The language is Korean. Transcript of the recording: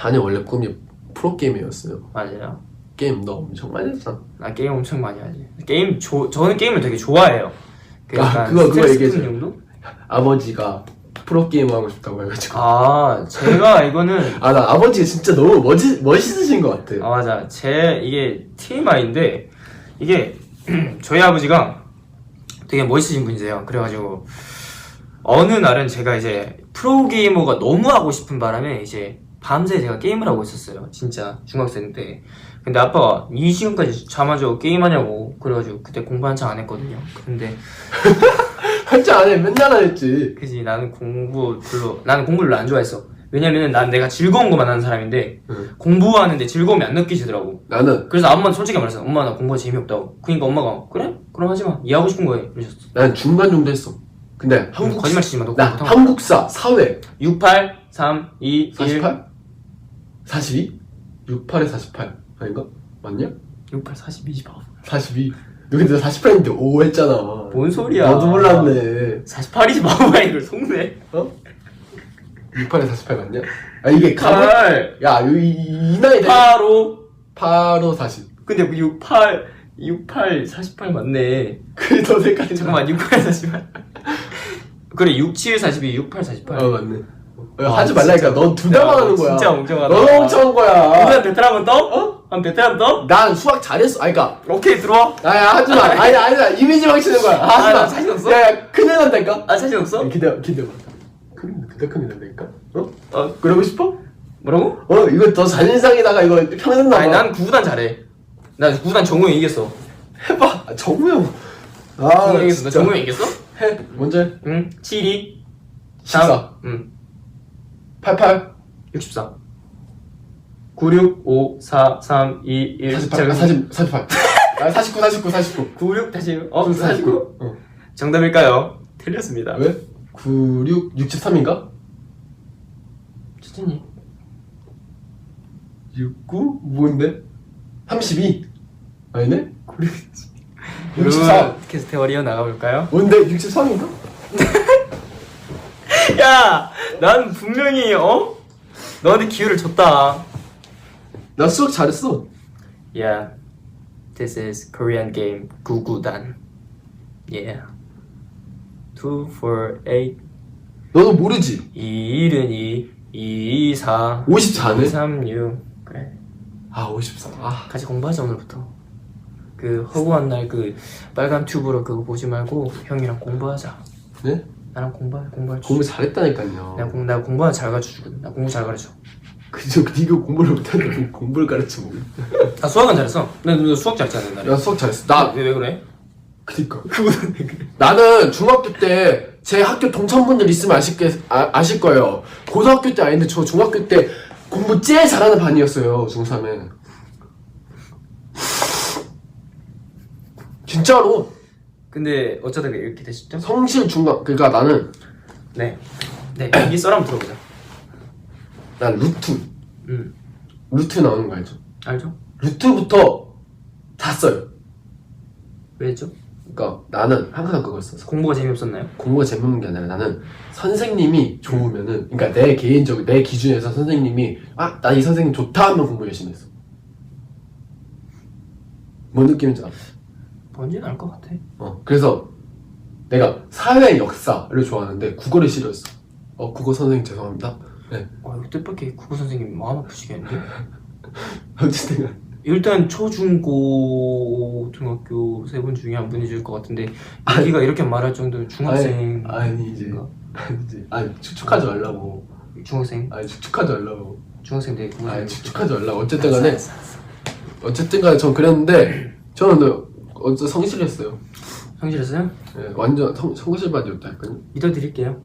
한이 원래 꿈이 프로게이머였어요 맞아요. 게임 너 엄청 많이 했잖아 나 게임 엄청 많이 하지. 게임 조, 저는 게임을 되게 좋아해요. 그 아, 그거- 그거 스트레스 얘기해줘. 푸는 용도? 아버지가 프로게이머 하고 싶다고 해가지고 아 제가 이거는 아 나 아버지가 진짜 너무 멋지, 멋있으신 것 같아 아 맞아 제 이게 TMI인데 이게 저희 아버지가 되게 멋있으신 분이세요 그래가지고 어느 날은 제가 이제 프로게이머가 너무 하고 싶은 바람에 이제 밤새 제가 게임을 하고 있었어요. 진짜 중학생 때. 근데 아빠가 이 시간까지 잠안 자고 게임하냐고 그래가지고 그때 공부 한창 안 했거든요. 근데 한참 안해 맨날 안 했지. 그지 나는 공부 별로 나는 공부를 안 좋아했어 왜냐면은 난 내가 즐거운 것만 하는 사람인데 응. 공부하는데 즐거움이 안 느껴지더라고. 나는. 그래서 엄마는 솔직히 말했어 엄마 나 공부가 재미없다고. 그러니까 엄마가 그래? 그럼 하지마. 이해하고 싶은 거해 이러셨어. 난 중간 정도 했어. 근데 한국 거짓말 치지 마. 너나 공부 못하고. 한국사 사회. 68 3 2 1 48? 42? 68에 48 아닌가? 맞냐? 68 42 바보 42너 근데 48인데 5 했잖아. 뭔 소리야. 너도 몰랐네. 48이지 바보야 이걸 속네. 68에 48 맞냐? 아 이게 8 야, 이, 이, 이 나이 대8 5 8호 40 근데 68 68 48 맞네. 더 색깔이 잠깐만 68 48 그래 67 42 68 48 어 맞네 어, 아, 하지 말라니까. 넌 둘 다만 하는 거야. 진짜 멍청하다. 너 멍청한 거야. 한 베테랑 한번 떠? 어? 한 베테랑 떠? 난 수학 잘했어. 아니 그니까 오케이 들어와. 아야 하지 마. 아니 아니 이미지 망치는 거야. 아, 하지마. 나 자신 없어? 야, 야 큰일 난다니까. 아 자신 없어? 기대 기대봐. 큰일 그때 큰일 난다니까. 어? 어? 그러고 싶어? 뭐라고? 어 이거 너 자존상에다가 이거 평생 남아 아니 난 구구단 잘해. 나 구구단 정우영 이겼어. 해봐. 아, 정우영 아 정우영 이겼어? 너 진짜. 정우영 이겼어? 해. 먼저 해 응7 2 14 응 88 64 96 5 4 3 2 1 48 아, 40 48 아 49 49 49 96 다시 어 49? 어. 정답일까요? 틀렸습니다 왜? 96 63인가? 천천히 69 뭔데? 32 아니네? 96 64 캐스트 워리어 나가볼까요? 뭔데? 63인가? 야! 난 분명히 어? 너한테 기회를 줬다 나 수학 잘했어 Yeah, this is Korean game 구구단. Yeah. 2, 4, 8, 너도 모르지? 2, 1은 2, 2, 4, 54네? 3, 6. 그래. 아 54. 아 같이 공부하자 오늘부터. 그 허구한 날 그 빨간 튜브로 그거 보지 말고 형이랑 공부하자. 네? 나랑 공부할 공부할 줄. 공부 잘했다니까요. 내가 공, 나 공부하는 잘 가르쳐 주거든. 나 공부 잘 가르쳐. 그저 네가 공부를 못하는데 공부를 가르쳐 뭐. 나 수학은 잘했어. 나, 너 수학 잘했잖아 옛날에. 나 수학 잘했어. 나 왜, 왜 그래? 그니까. 나는 중학교 때 제 학교 동창분들 있으면 아실, 게, 아, 아실 거예요. 고등학교 때 아닌데 저 중학교 때 공부 제일 잘하는 반이었어요. 중3에. 진짜로 근데 어쩌다가 이렇게 되셨죠? 성실 중간 그러니까 나는 네. 네, 여기 썰 한번 들어보자. 난 루트 음, 루트 나오는 거 알죠? 알죠? 루트부터 다 써요. 왜죠? 그러니까 나는 항상 그거였어. 공부가 재미없었나요? 공부가 재밌는 게 아니라 나는 선생님이 좋으면은 그러니까 내 개인적 내 기준에서 선생님이 아 나 이 선생님 좋다 하면 공부 열심히 했어. 뭔 느낌인지 알아? 뭔지는 알 것 같아. 어 그래서 내가 사회 역사를 좋아하는데 국어를 싫어했어. 어 국어 선생님 죄송합니다. 네와 이거 뜻밖의 국어 선생님 마음 아프시겠는데? 어쨌든 일단 초중고 중학교 세 분 중에 한 분이실 것 같은데 여기가 이렇게 말할 정도면 중학생 아니, 아니지 아니지 아니 축축하지 말라고 중학생 아니 축축하지 말라고 중학생 때 국어 아니 축축하지 말라고 어쨌든 간에 어쨌든 간에 전 그랬는데 저는 어째 성실했어요. 성실했어요? 예, 완전 성, 성실바지였다니까요. 믿어드릴게요.